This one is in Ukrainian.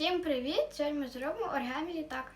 Всім привіт! Сьогодні ми зробимо оригамі літак.